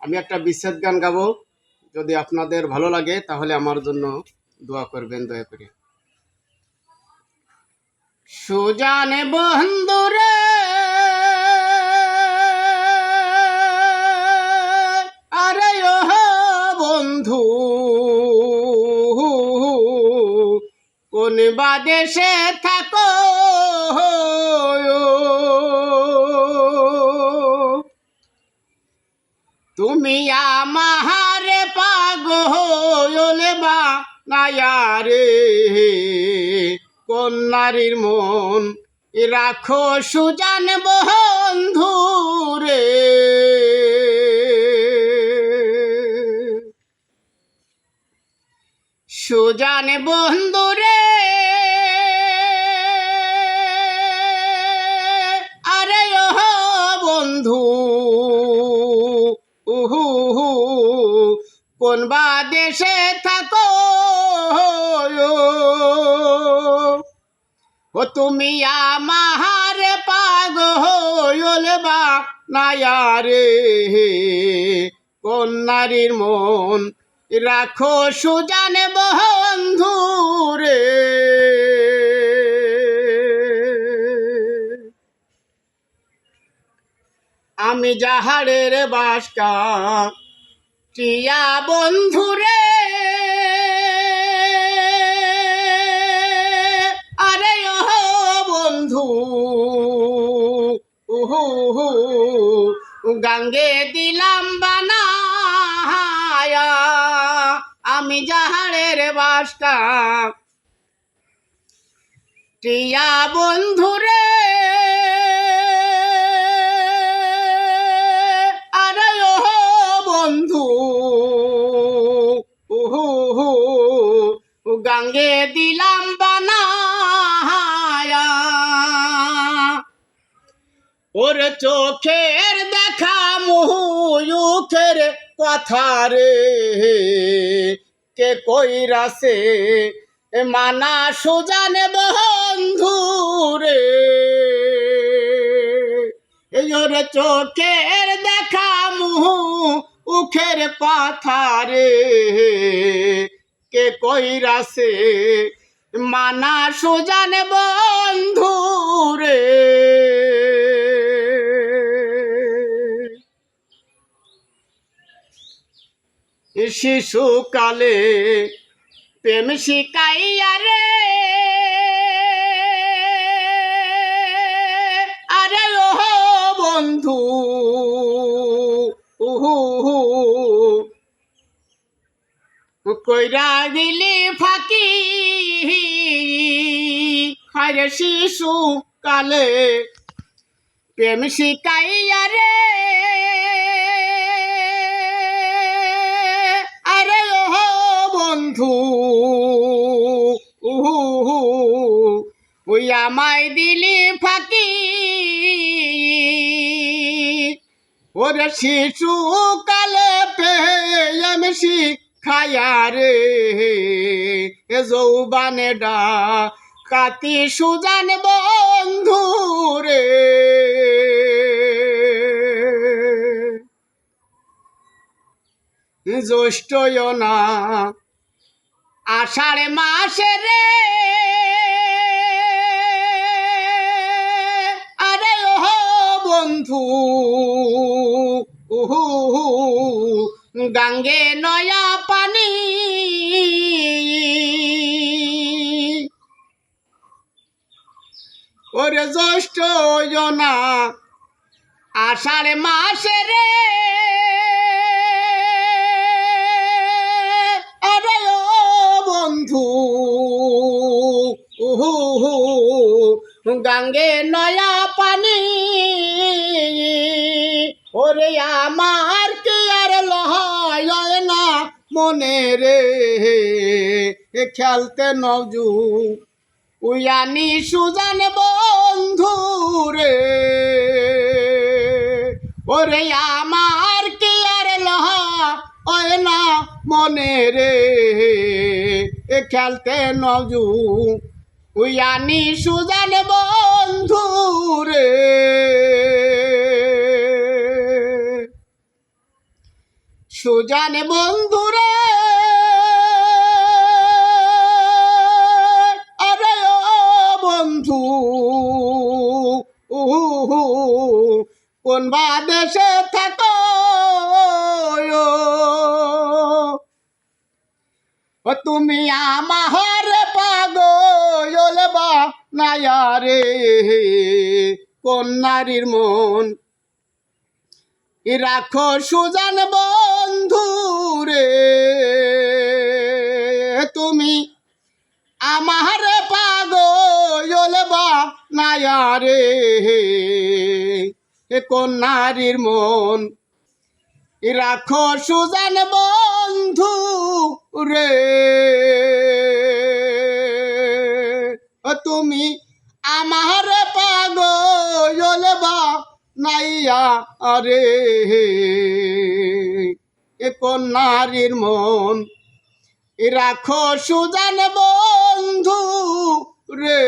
আমি একটা বিচ্ছেদ গান গাবো। যদি আপনাদের ভালো লাগে, তাহলে আমার জন্য দোয়া করবেন, দয়া করে। সুজানে বন্ধুরে আরে ও বন্ধু, কোন বাদেশে থাকো। তুমি আমার পাগল বা নায়ারে। কন্যারীর মন রাখো সুজান বন্ধু রে সুজান বন্ধু রে কোন বা দেশে থাকো? ও তুমি আমার পাগল বা নায়ারে। নারীর মন রাখো সুজান বন্ধু রে আমি যাহারের বাসকা টিয়া বন্ধুরে আরে ও বন্ধু উহু গাঙ্গে দিলাম বানায়া আমি যাহারের বাসকা টিয়া বন্ধুরে ওর চোখের দেখা মুখের কথা রে। কে কইরাছে? মানা সুজান বন্ধু রে। ওর চোখের দেখা মুহু উখের কথা রে। কে কইরাছে? মানা সুজান বন্ধু রে। শিশুকালে প্রেম শিকাইয়া রে। আরে ও বন্ধু, উহু কইরা দিলি ফাঁকি হারে শিশু কালে প্রেম শিকাইয়া রে। আমায় দিলি ফাঁকি। ওরে শিশু কালে পেয়াম শিখায়া রে, এ যৌবানে ডা কাতি সুজান বন্ধু রে। জ্যৈষ্ঠ না, আষাঢ় মাসে রে বন্ধু। উহু গাঙ্গে নয়া পানি। ওরে জ্যৈষ্ঠ না আষাঢ় মাসে রে। আরে ও বন্ধু উহু, গাঙ্গে নয়া পানি। ওরে আমার কে আর লহায় না মনে রে? খেলতে নজু, উয়ানি সুজান বন্ধু রে। ওরে আমার কি আর লহা ওয় না মনে রে? এ খেলতে নজু, উয়ানি সুজান বন্ধু রে। সুজান বন্ধুরে আরে ও বন্ধু উহু, কোন বা দেশে থাকো তুমি আমার পাগল বা নায়ারে কোন নারীর মন রাখো সুজান বন্ধু রে। তুমি আমার পাগল বা নায়ারে। এ কোন নারীর মন? রাখো সুজান বন্ধু রে। তুমি আমার পাগল বা নাইয়া আরে এ কোন নারীর মন? রাখো সুজান বন্ধু রে।